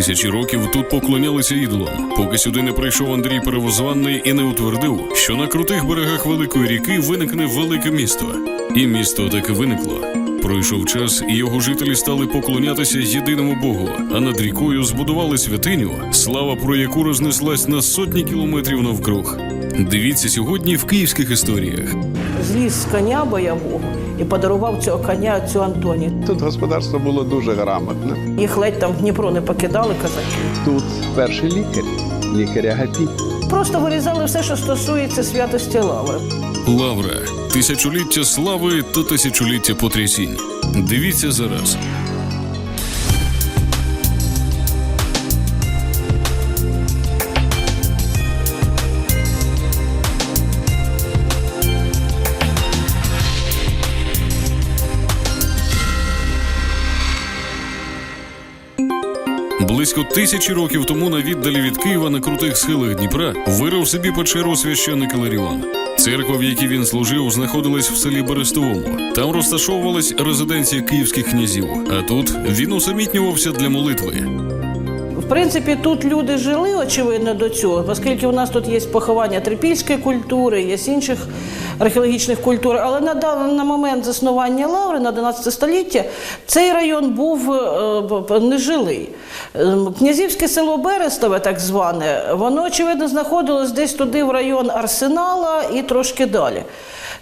Тисячі років тут поклонялися ідолам, поки сюди не прийшов Андрій Перевозванний і не утвердив, що на крутих берегах великої ріки виникне велике місто. І місто таки виникло. Пройшов час, і його жителі стали поклонятися єдиному Богу, а над рікою збудували святиню, слава про яку рознеслась на сотні кілометрів навкруг. Дивіться сьогодні в київських історіях. Зліз з коня бойового і подарував цього коня отцю Антоні. Тут господарство було дуже грамотне. Їх ледь там в Дніпро не покидали казаки. Тут перший лікар, лікар Агапіт. Просто вирізали все, що стосується святості лаври. Лавра тисячоліття слави та тисячоліття потрясінь. Дивіться зараз. Близько тисячі років тому на віддалі від Києва на крутих схилах Дніпра вирив собі печеру священник Іларіон. Церква, в якій він служив, знаходилась в селі Берестовому. Там розташовувалась резиденція київських князів. А тут він усамітнювався для молитви. В принципі, тут люди жили, очевидно, до цього, оскільки у нас тут є поховання трипільської культури, є інших археологічних культур. Але на, на момент заснування лаври, на 11 століття, цей район був е, нежилий. Е, Князівське село Берестове, так зване, воно, очевидно, знаходилось десь туди в район Арсенала і трошки далі.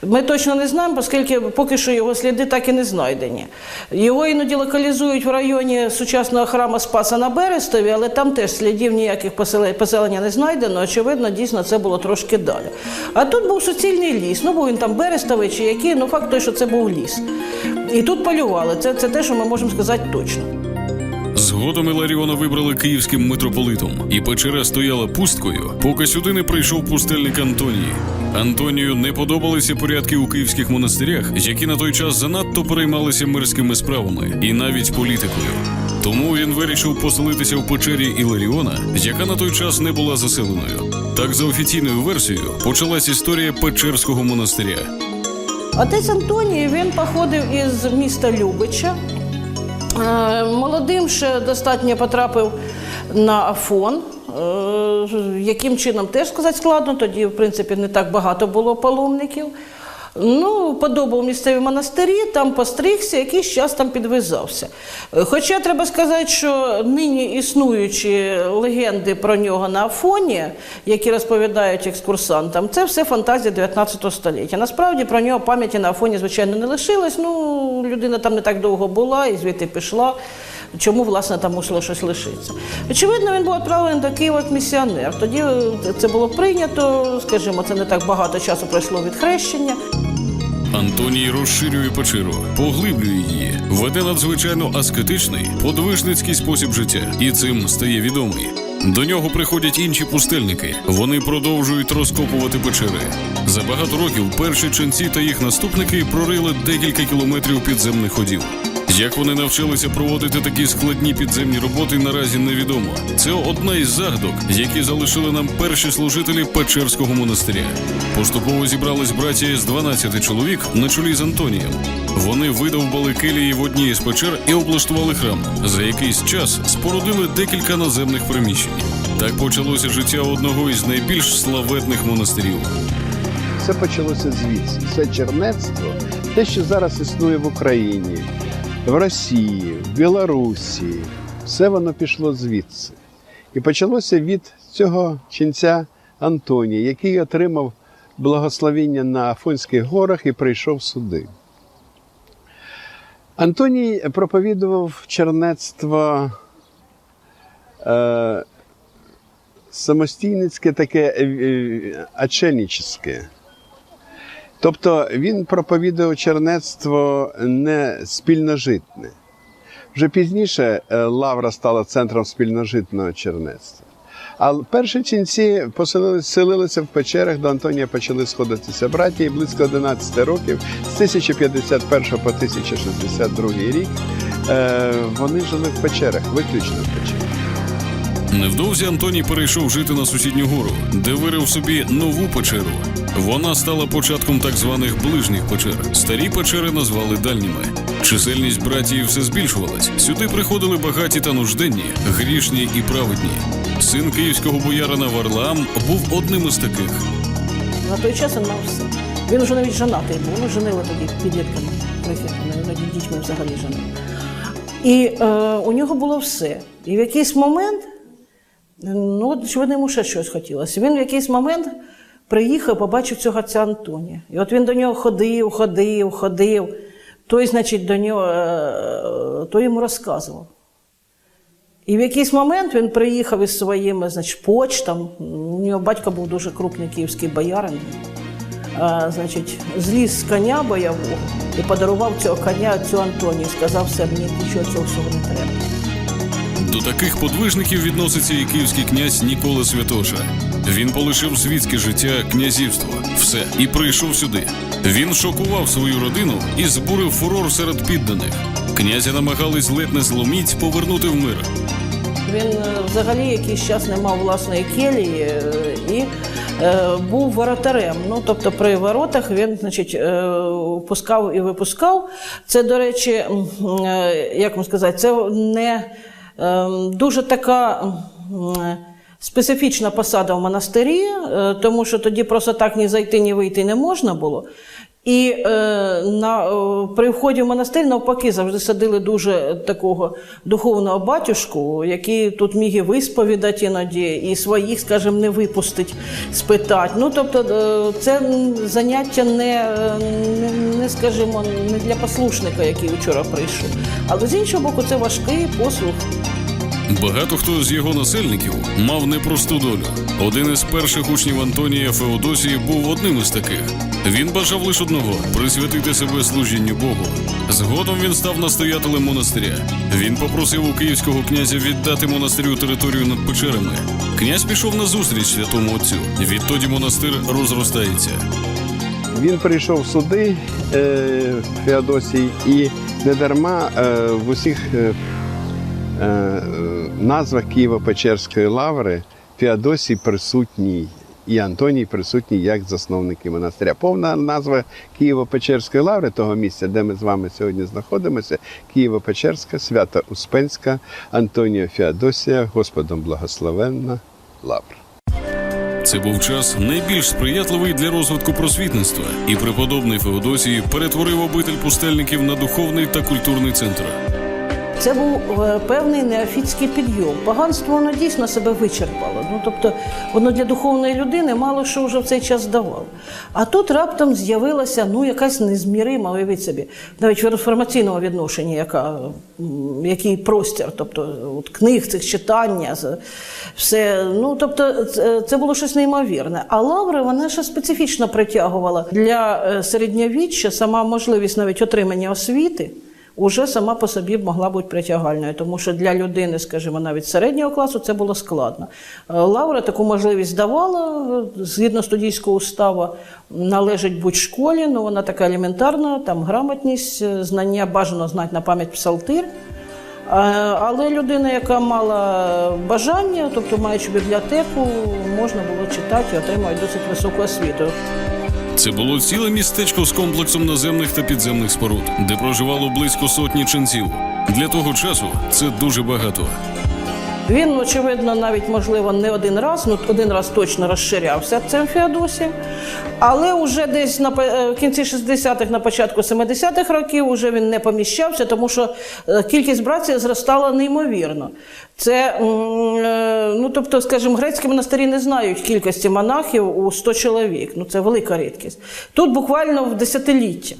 Ми точно не знаємо, оскільки поки що його сліди так і не знайдені. Його іноді локалізують в районі сучасного храму Спаса на Берестові, але там теж слідів ніяких поселення не знайдено. Очевидно, дійсно це було трошки далі. А тут був суцільний ліс. Ну, був він там Берестовий чи який, ну факт той, що це був ліс. І тут полювали. Це, це те, що ми можемо сказати точно. Згодом Іларіона вибрали київським митрополитом, і печера стояла пусткою, поки сюди не прийшов пустельник Антоній. Антонію не подобалися порядки у київських монастирях, які на той час занадто переймалися мирськими справами і навіть політикою. Тому він вирішив поселитися в печері Іларіона, яка на той час не була заселеною. Так, за офіційною версією, почалась історія Печерського монастиря. Отець Антоній він походив із міста Любича. Е, Молодим ще достатньо потрапив на Афон. Е, Яким чином теж сказати складно, тоді, в принципі, не так багато було паломників. Ну, подобав місцеві монастирі, там постригся, якийсь час там підвизався. Е, Хоча треба сказати, що нині існуючі легенди про нього на Афоні, які розповідають екскурсантам, це все фантазія 19 століття. Насправді про нього пам'яті на Афоні, звичайно, не лишилось. Ну, людина там не так довго була і звідти пішла. Чому, власне, там мусило щось лишитися? Очевидно, він був відправлений до Києва як місіонер. Тоді це було прийнято, скажімо, це не так багато часу пройшло від хрещення. Антоній розширює печеру, поглиблює її, веде надзвичайно аскетичний, подвижницький спосіб життя, і цим стає відомий. До нього приходять інші пустельники. Вони продовжують розкопувати печери. За багато років перші ченці та їх наступники прорили декілька кілометрів підземних ходів. Як вони навчилися проводити такі складні підземні роботи, наразі невідомо. Це одна із загадок, які залишили нам перші служителі Печерського монастиря. Поступово зібрались братія з 12 чоловік на чолі з Антонієм. Вони видовбали келії в одній із печер і облаштували храм. За якийсь час спорудили декілька наземних приміщень. Так почалося життя одного із найбільш славетних монастирів. Все почалося звідси. Це чернецтво, те, що зараз існує в Україні, в Росії, в Білорусі. Все воно пішло звідси. І почалося від цього ченця Антонія, який отримав благословіння на Афонських горах і прийшов сюди. Антоній проповідував чернецтво е, самостійницьке, таке е, е, аченічське. Тобто він проповідував чернецтво не спільножитне. Вже пізніше е, Лавра стала центром спільножитного чернецтва. А перші ченці поселилися, селилися в печерах, до Антонія почали сходитися браті, і близько 11 років, з 1051 по 1062 рік, е, вони жили в печерах, виключно в печерах. Невдовзі Антоній перейшов жити на сусідню гору, де вирив собі нову печеру. Вона стала початком так званих ближніх печер. Старі печери назвали дальніми. Чисельність братії все збільшувалась. Сюди приходили багаті та нужденні, грішні і праведні. Син київського боярина Варлаам був одним із таких. На той час він мав все. Він вже навіть женатий був, ну, женили тоді підлітками, крихітними, іноді дітьми взагалі женили. І е, у нього було все. І в якийсь момент, ну, очевидно, йому ще щось хотілося. Він в якийсь момент приїхав, побачив цього отця Антонія. І от він до нього ходив, ходив, ходив. Той, значить, до нього, е, той йому розказував. І в якийсь момент він приїхав із своїм значить, почтом. У нього батько був дуже крупний київський боярин. А, значить, зліз з коня бойового і подарував цього коня цю Антонію. Сказав все, мені нічого цього всього не треба. До таких подвижників відноситься і київський князь Нікола Святоша. Він полишив світське життя князівство, все і прийшов сюди. Він шокував свою родину і збурив фурор серед підданих. Князя намагались ледь не зломіть повернути в мир. Він е, взагалі якийсь час не мав власної келії е, і е, був воротарем. Ну, тобто при воротах він значить, е, впускав і випускав. Це, до речі, е, як вам сказати, це не дуже така. Специфічна посада в монастирі, е, тому що тоді просто так ні зайти, ні вийти не можна було. І е, на, е, при вході в монастир навпаки завжди садили дуже такого духовного батюшку, який тут міг і висповідати іноді, і своїх, скажімо, не випустить, спитати. Ну, тобто, е, це заняття не, е, не, не, скажімо, не для послушника, який вчора прийшов. Але з іншого боку, це важкий послух. Багато хто з його насельників мав непросту долю. Один із перших учнів Антонія Феодосії був одним із таких. Він бажав лише одного присвятити себе служінню Богу. Згодом він став настоятелем монастиря. Він попросив у київського князя віддати монастирю територію над печерами. Князь пішов на зустріч святому отцю. Відтоді монастир розростається. Він прийшов сюди, е, Феодосій, і недарма е, в усіх е, е, назвах Києво-Печерської лаври Феодосій присутній. І Антоній присутній як засновники монастиря. Повна назва Києво-Печерської лаври, того місця, де ми з вами сьогодні знаходимося, Києво-Печерська, Свята Успенська, Антонія Феодосія, Господом благословенна лавра. Це був час найбільш сприятливий для розвитку просвітництва, і преподобний Феодосій перетворив обитель пустельників на духовний та культурний центр. Це був е, певний неофітський підйом. Поганство воно дійсно себе вичерпало. Ну тобто, воно для духовної людини мало що вже в цей час давало. А тут раптом з'явилася ну якась незмірима, уявіть собі, навіть в реформаційному відношенні, яка, який простір, тобто от книг, цих читання, все. Ну тобто, це, це було щось неймовірне. А лаври вона ще специфічно притягувала для е, середньовіччя сама можливість навіть отримання освіти уже сама по собі могла бути притягальною, тому що для людини, скажімо, навіть середнього класу це було складно. Е, Лавра таку можливість давала, е, згідно студійського уставу, належить будь-школі, ну вона така елементарна, там грамотність, е, знання бажано знати на пам'ять псалтир. Але людина, яка мала бажання, тобто маючи бібліотеку, можна було читати і отримати досить високу освіту. Це було ціле містечко з комплексом наземних та підземних споруд, де проживало близько сотні ченців. Для того часу це дуже багато. Він, очевидно, навіть можливо не один раз, ну один раз точно розширявся цим Феодосієм. Але вже десь на е, в кінці 60-х, на початку 70-х років уже він не поміщався, тому що е, кількість братців зростала неймовірно. Це, е, ну тобто, скажімо, грецькі монастирі не знають кількості монахів у 100 чоловік. Ну це велика рідкість. Тут буквально в десятиліття.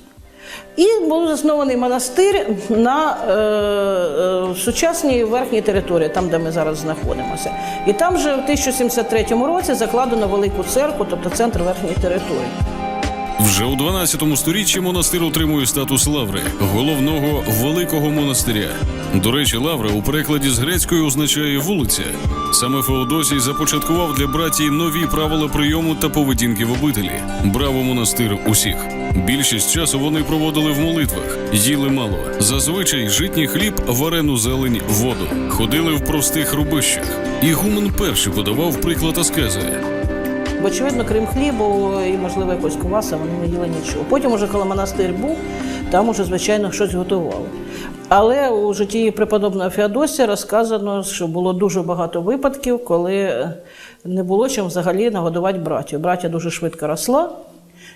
І був заснований монастир на е, е, сучасній верхній території, там, де ми зараз знаходимося. І там вже в 1073 році закладено велику церкву, тобто центр верхньої території. Вже у 12 сторіччі монастир отримує статус лаври головного великого монастиря. До речі, лавра у перекладі з грецької означає вулиця. Саме Феодосій започаткував для братії нові правила прийому та поведінки в обителі. Брав у монастир усіх. Більшість часу вони проводили в молитвах, їли мало. Зазвичай житній хліб, варену зелень, воду. Ходили в простих рубищах. Ігумен перший подавав приклад аскези. Бо, очевидно, крім хлібу і, можливо, якось кваса, вони не їли нічого. Потім, уже коли монастир був, там уже, звичайно, щось готували. Але у житті преподобного Феодосія розказано, що було дуже багато випадків, коли не було чим взагалі нагодувати братів. Браття дуже швидко росла.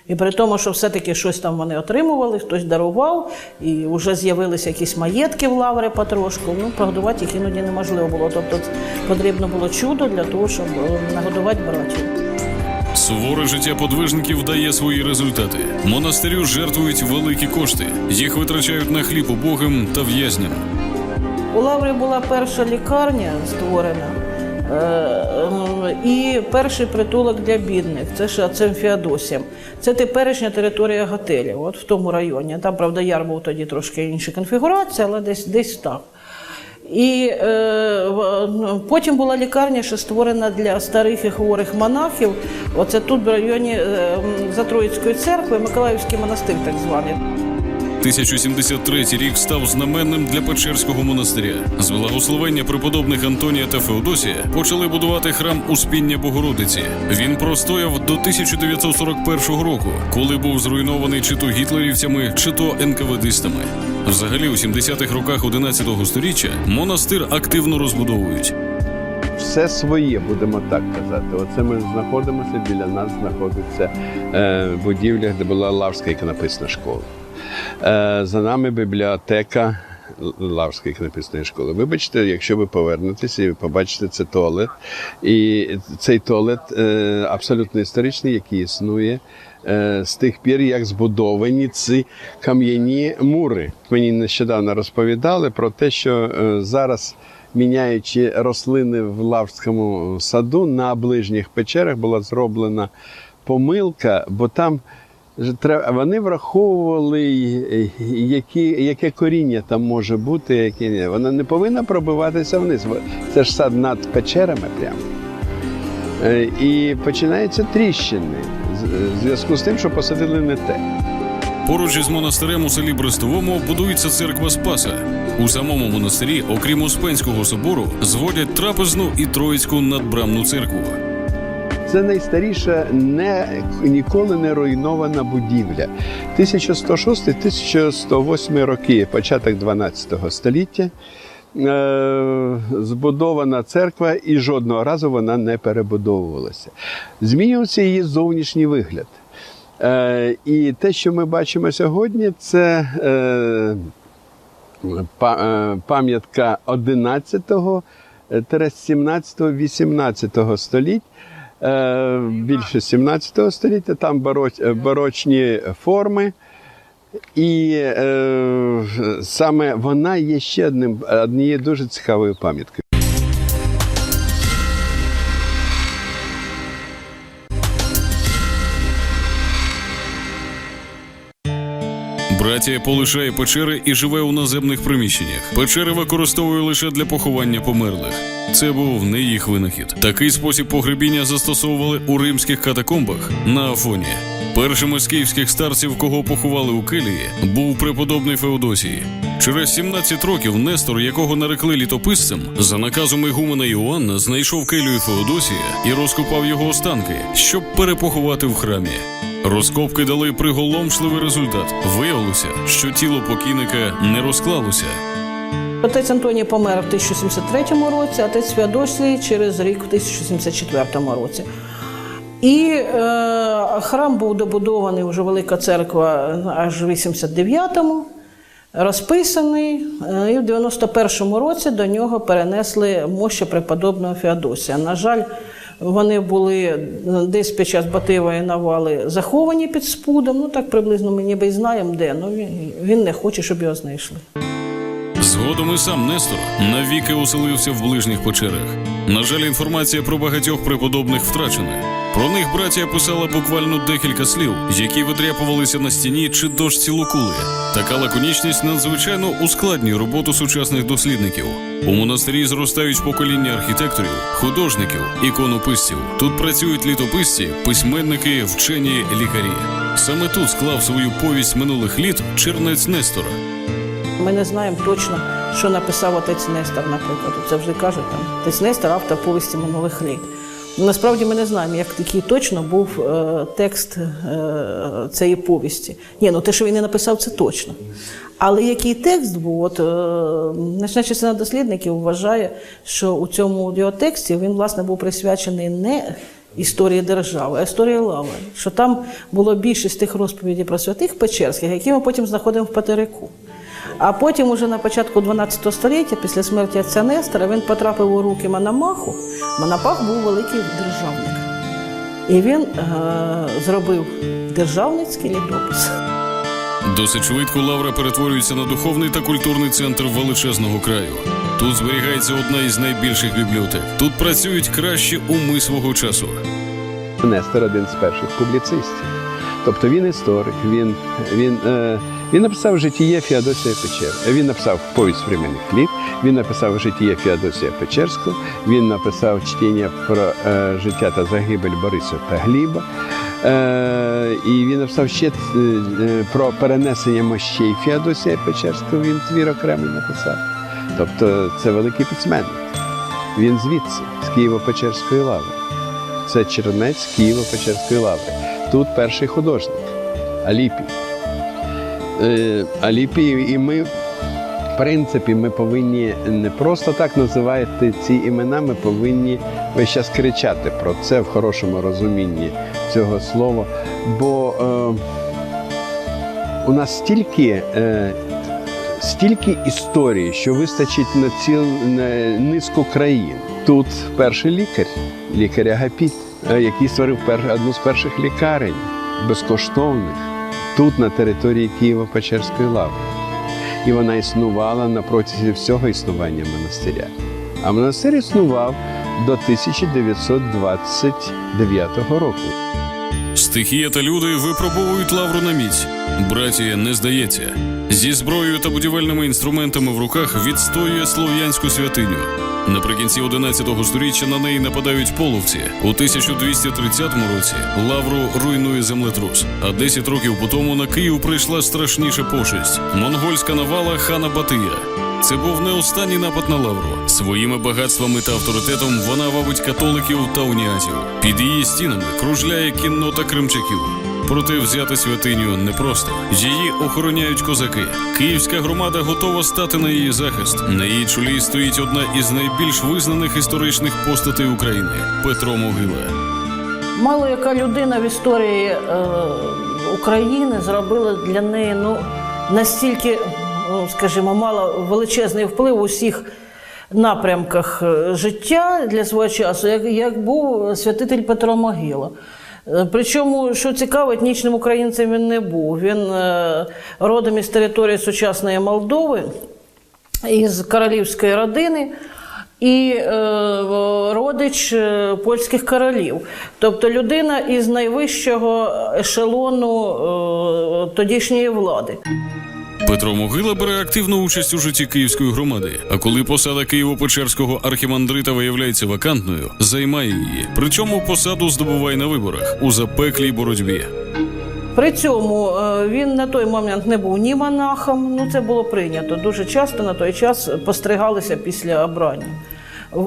І при тому, що все-таки щось там вони отримували, хтось дарував, і вже з'явилися якісь маєтки в лаври потрошку. Ну, прогодувати їх іноді неможливо було. Тобто потрібно було чудо для того, щоб е, нагодувати братів. Суворе життя подвижників дає свої результати. Монастирю жертвують великі кошти. Їх витрачають на хліб убогим та в'язням. У Лаврі була перша лікарня створена. е, І перший притулок для бідних, це ж цим. Це теперішня територія готелю, от в тому районі. Там, правда, яр був тоді трошки інша конфігурація, але десь, десь так. І е, ну, потім була лікарня, що створена для старих і хворих монахів. Оце тут в районі е, Затроїцької церкви, Миколаївський монастир, так званий. 1073 рік став знаменним для Печерського монастиря. З благословення преподобних Антонія та Феодосія почали будувати храм Успіння Богородиці. Він простояв до 1941 року, коли був зруйнований чи то гітлерівцями, чи то НКВДистами. Взагалі, у 70-х роках 11-го століття монастир активно розбудовують. все своє, будемо так казати. Оце ми знаходимося, біля нас знаходиться е, будівля, де була Лавська іконописна школа. Е, за нами бібліотека Лавської іконописної школи. Вибачте, якщо ви повернетеся і побачите це туалет. І цей туалет е, абсолютно історичний, який існує. Е, З тих пір, як збудовані ці кам'яні мури. Мені нещодавно розповідали про те, що е, зараз міняючи рослини в Лавському саду на ближніх печерах була зроблена помилка, бо там вони враховували, які, яке коріння там може бути, яке ні. Вона не повинна пробиватися вниз. Це ж сад над печерами прямо. Е, І починаються тріщини в зв'язку з тим, що посадили не те. Поруч із монастирем у селі Брестовому будується церква Спаса. У самому монастирі, окрім Успенського собору, зводять трапезну і Троїцьку надбрамну церкву. Це найстаріша не, ніколи не руйнована будівля. 1106-1108 роки, початок 12 століття. Е, Збудована церква, і жодного разу вона не перебудовувалася. Змінювався її зовнішній вигляд. Е, І те, що ми бачимо сьогодні, це е, па- пам'ятка 11 17-18 століть. Більше 17 століття, там бароч, барочні форми. І е, саме вона є ще одним, однією дуже цікавою пам'яткою. Братія полишає печери і живе у наземних приміщеннях. Печери використовує лише для поховання померлих. Це був не їх винахід. Такий спосіб погребіння застосовували у римських катакомбах на Афоні. Першим із київських старців, кого поховали у келії, був преподобний Феодосій. Через 17 років Нестор, якого нарекли літописцем, за наказом ігумена Іоанна знайшов келію Феодосія і розкопав його останки, щоб перепоховати в храмі. Розкопки дали приголомшливий результат. Виявилося, що тіло покійника не розклалося. Отець Антоній помер в 1073 році, а отець Феодосій через рік в 1074 році. І е, храм був добудований, вже велика церква, аж в 89-му, розписаний. Е, і в 91-му році до нього перенесли мощі преподобного Феодосія. На жаль, вони були десь під час Бативої навали заховані під спудом. Ну так приблизно ми ніби й знаємо де. Ну він не хоче, щоб його знайшли. Згодом і сам Нестор навіки оселився в ближніх печерах. На жаль, інформація про багатьох преподобних втрачена. Про них братія писала буквально декілька слів, які видряпувалися на стіні чи дошці лукули. Така лаконічність надзвичайно ускладнює роботу сучасних дослідників. У монастирі зростають покоління архітекторів, художників, іконописців. Тут працюють літописці, письменники, вчені, лікарі. Саме тут склав свою повість минулих літ чернець Нестора. Ми не знаємо точно, що написав отець Нестор, наприклад. Це вже кажуть там. Отець Нестор автор повісті минулих літ. Насправді ми не знаємо, як такий точно був е, текст е, цієї повісті. Ні, ну те, що він не написав, це точно. Але який текст був, от е, значна частина дослідників вважає, що у цьому його тексті він власне був присвячений не історії держави, а історії лави. Що там було більшість тих розповідей про святих Печерських, які ми потім знаходимо в Патерику. А потім, уже на початку 12 століття, після смерті отця Нестора, він потрапив у руки Мономаху. Монопах був великий державник. І він е- зробив державницький літопис. Досить швидко Лавра перетворюється на духовний та культурний центр величезного краю. Тут зберігається одна із найбільших бібліотек. Тут працюють кращі уми свого часу. Нестор один з перших публіцистів. Тобто він історик, він, він, е, він написав житіє Феодосія Печер. Він написав повість временних літ, він написав житіє Феодосія Печерського, він написав чтіння про е, життя та загибель Бориса та Гліба. Е, і він написав ще е, про перенесення мощей Феодосія Печерського, він твір окремий написав. Тобто це великий письменник. Він звідси, з Києво-Печерської лави. Це чернець Києво-Печерської лаври. Тут перший художник Аліпій. Е, Аліпій, і ми, в принципі, ми повинні не просто так називати ці імена, ми повинні весь час кричати про це в хорошому розумінні цього слова. Бо е, у нас стільки. Е, стільки історії, що вистачить на ціл на низку країн. Тут перший лікар, лікар Агапіт, е, який створив одну з перших лікарень безкоштовних тут, на території Києво-Печерської лаври. І вона існувала на протязі всього існування монастиря. А монастир існував до 1929 року. Стихія та люди випробовують лавру на міць. Братія не здається. Зі зброєю та будівельними інструментами в руках відстоює слов'янську святиню. Наприкінці 11 століття на неї нападають половці. У 1230 році лавру руйнує землетрус. А 10 років по тому на Київ прийшла страшніша пошесть монгольська навала хана Батия. Це був не останній напад на лавру. Своїми багатствами та авторитетом вона вабить католиків та уніатів. Під її стінами кружляє кіннота кримчаків. Проте взяти святиню непросто. Її охороняють козаки. Київська громада готова стати на її захист. На її чолі стоїть одна із найбільш визнаних історичних постатей України Петро Могила. Мало яка людина в історії е, України зробила для неї ну, настільки, ну, скажімо, мало величезний вплив у всіх напрямках е, життя для свого часу, як, як був святитель Петро Могила. Е, Причому, що цікаво, етнічним українцем він не був. Він е, родом із території сучасної Молдови, із королівської родини і е, родич польських королів. Тобто людина із найвищого ешелону тодішньої влади. Петро Могила бере активну участь у житті київської громади. А коли посада Києво-Печерського архімандрита виявляється вакантною, займає її. Причому посаду здобуває на виборах у запеклій боротьбі. При цьому е, він на той момент не був ні монахом, ну це було прийнято. Дуже часто на той час постригалися після обрання. Е,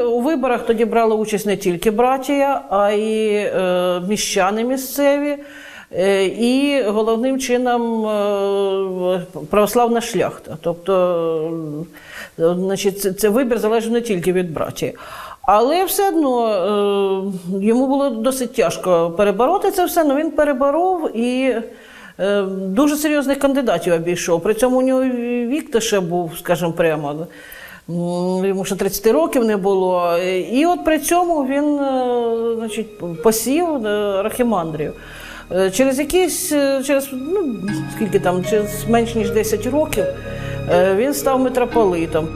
У виборах тоді брали участь не тільки братія, а й е, міщани місцеві, і головним чином е, православна шляхта. Тобто, е, значить, це, вибір залежав не тільки від братії. Але все одно е, йому було досить тяжко перебороти це все, але він переборов і е, дуже серйозних кандидатів обійшов. При цьому у нього вік ще був, скажімо прямо. Йому ще 30 років не було. І от при цьому він е, значить, посів е, Рахімандрію. Е, Через якісь, е, через ну, скільки там, через менш ніж 10 років е, він став митрополитом.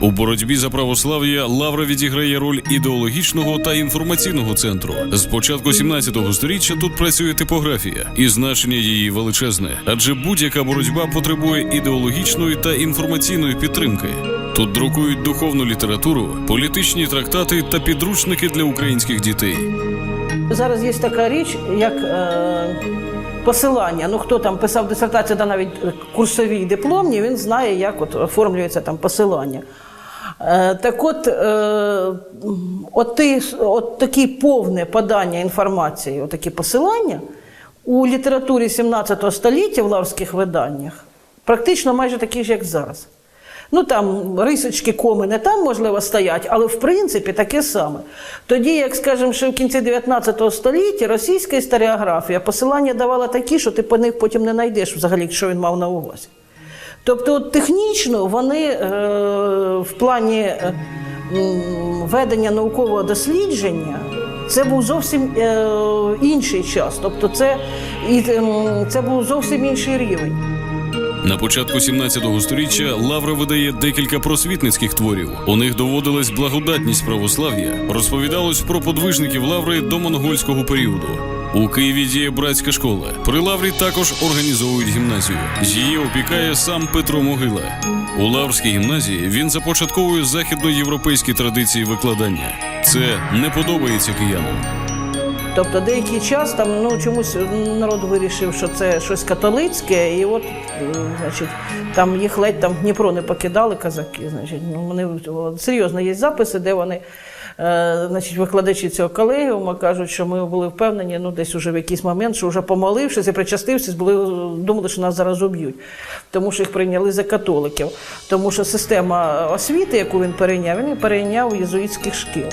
У боротьбі за православ'я Лавра відіграє роль ідеологічного та інформаційного центру. З початку 17 століття тут працює типографія, і значення її величезне, адже будь-яка боротьба потребує ідеологічної та інформаційної підтримки. Тут друкують духовну літературу, політичні трактати та підручники для українських дітей. Зараз є така річ, як е, посилання. Ну, хто там писав дисертацію, та навіть курсові і дипломні, він знає, як от оформлюється там посилання. Е, Так от, е, от, от такі повне подання інформації, от такі посилання у літературі 17 століття в лаврських виданнях практично майже такі ж, як зараз. Ну там рисочки, коми не там можливо стоять, але в принципі таке саме. Тоді, як скажемо, що в кінці 19 століття російська історіографія посилання давала такі, що ти по них потім не знайдеш взагалі, що він мав на увазі. Тобто, от технічно вони е, в плані е, ведення наукового дослідження це був зовсім е, інший час. Тобто, це, і, це був зовсім інший рівень. На початку 17 століття Лавра видає декілька просвітницьких творів. У них доводилась благодатність православ'я, розповідалось про подвижників Лаври до монгольського періоду. У Києві діє братська школа. При Лаврі також організовують гімназію. Її опікає сам Петро Могила. У Лаврській гімназії він започатковує західноєвропейські традиції викладання. Це не подобається киянам. Тобто деякий час там ну чомусь народ вирішив, що це щось католицьке, і от, е, значить, там їх ледь там Дніпро не покидали казаки. Значить, ну вони серйозно є записи, де вони. Е, Значить, викладачі цього колегіуму кажуть, що ми були впевнені, ну десь уже в якийсь момент, що вже помолившись і причастившись, були думали, що нас зараз уб'ють, тому що їх прийняли за католиків. Тому що система освіти, яку він перейняв, він перейняв єзуїтських шкіл.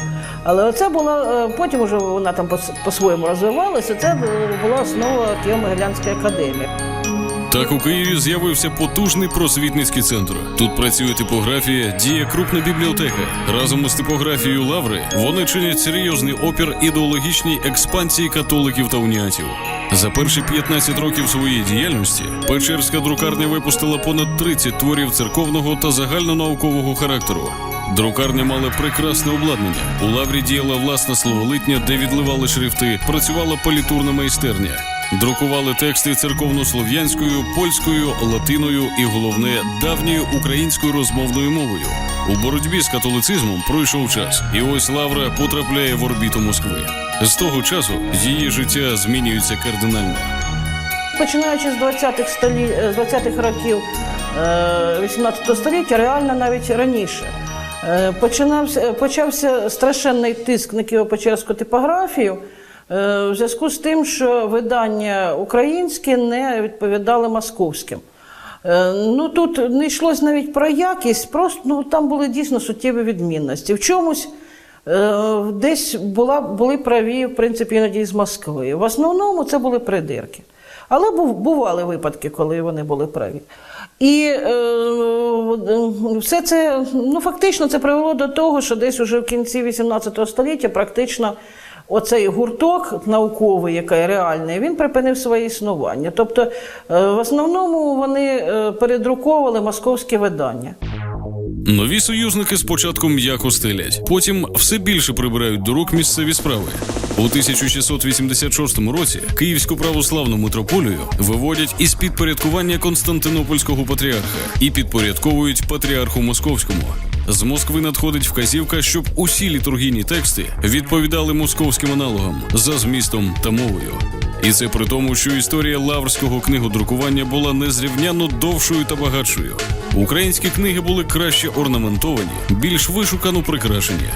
Але оце була е, потім уже вона там по-своєму розвивалася. Це е, була основа Києво-Могилянської академії. Так у Києві з'явився потужний просвітницький центр. Тут працює типографія, діє крупна бібліотека. Разом із типографією Лаври вони чинять серйозний опір ідеологічній експансії католиків та уніатів. За перші 15 років своєї діяльності Печерська друкарня випустила понад 30 творів церковного та загальнонаукового характеру. Друкарня мала прекрасне обладнання. У лаврі діяла власна словолитня, де відливали шрифти, працювала політурна майстерня. Друкували тексти церковнослов'янською, польською, латиною і головне давньою українською розмовною мовою. У боротьбі з католицизмом пройшов час, і ось Лавра потрапляє в орбіту Москви. З того часу її життя змінюється кардинально. Починаючи з 20-х столі... е, з 20-х років е, 18 століття, реально навіть раніше. е, Починався, почався страшенний тиск на Києво-Печерську типографію е, в зв'язку з тим, що видання українське не відповідали московським. Е, Ну тут не йшлось навіть про якість, просто ну, там були дійсно суттєві відмінності. В чомусь е, десь була, були праві, в принципі, іноді з Москви. В основному це були придирки. Але бували випадки, коли вони були праві. І е, все це, ну фактично, це привело до того, що десь уже в кінці 18 століття практично оцей гурток науковий, який реальний, він припинив своє існування. Тобто, е, в основному вони е, передруковували московські видання. Нові союзники спочатку м'яко стелять, потім все більше прибирають до рук місцеві справи. У 1686 році Київську православну митрополію виводять із підпорядкування Константинопольського патріарха і підпорядковують патріарху Московському. З Москви надходить вказівка, щоб усі літургійні тексти відповідали московським аналогам за змістом та мовою. І це при тому, що історія лаврського книгодрукування була незрівняно довшою та багатшою. Українські книги були краще орнаментовані, більш вишукано прикрашені.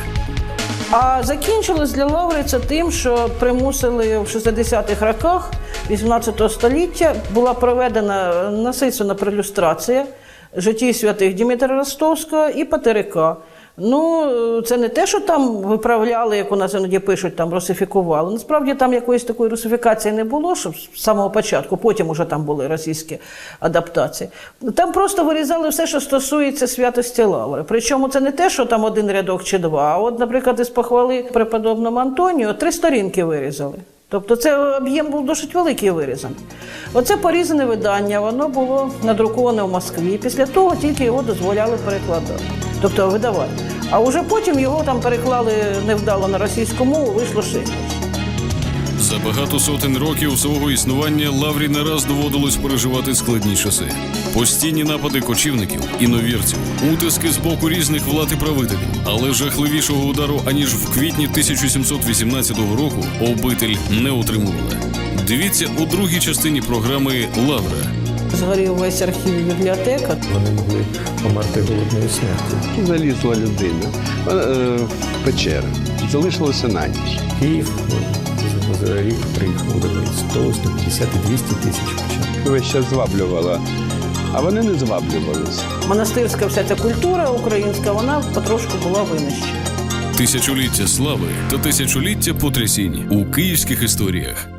А закінчилось для Лаври це тим, що примусили в 60-х роках 18 століття була проведена насильственна прелюстрація житті святих Дмитра Ростовського і Патерика. Ну, це не те, що там виправляли, як у нас іноді пишуть, там русифікували. Насправді там якоїсь такої русифікації не було, щоб з самого початку, потім уже там були російські адаптації. Там просто вирізали все, що стосується святості Лаври. Причому це не те, що там один рядок чи два. А от, наприклад, із похвали преподобному Антонію три сторінки вирізали. Тобто це об'єм був досить великий вирізаний. Оце порізане видання, воно було надруковане в Москві. Після того тільки його дозволяли перекладати, тобто видавати. А вже потім його там переклали невдало на російську мову, вийшло швидко. За багато сотень років свого існування Лаврі не раз доводилось переживати складні часи. Постійні напади кочівників, іновірців, утиски з боку різних влад і правителів, але жахливішого удару аніж в квітні 1718 року обитель не отримувала. Дивіться у другій частині програми Лавра. Згорів весь архів і бібліотека. Вони могли померти голодною смертю. Залізла людина е, в печеру, залишилося на ніч. Київ за рік приїхав до 100, 150 і 200 тисяч. Весь час зваблювала, а вони не зваблювалися. Монастирська вся ця культура українська, вона потрошку була винищена. Тисячоліття слави та тисячоліття потрясінь у київських історіях.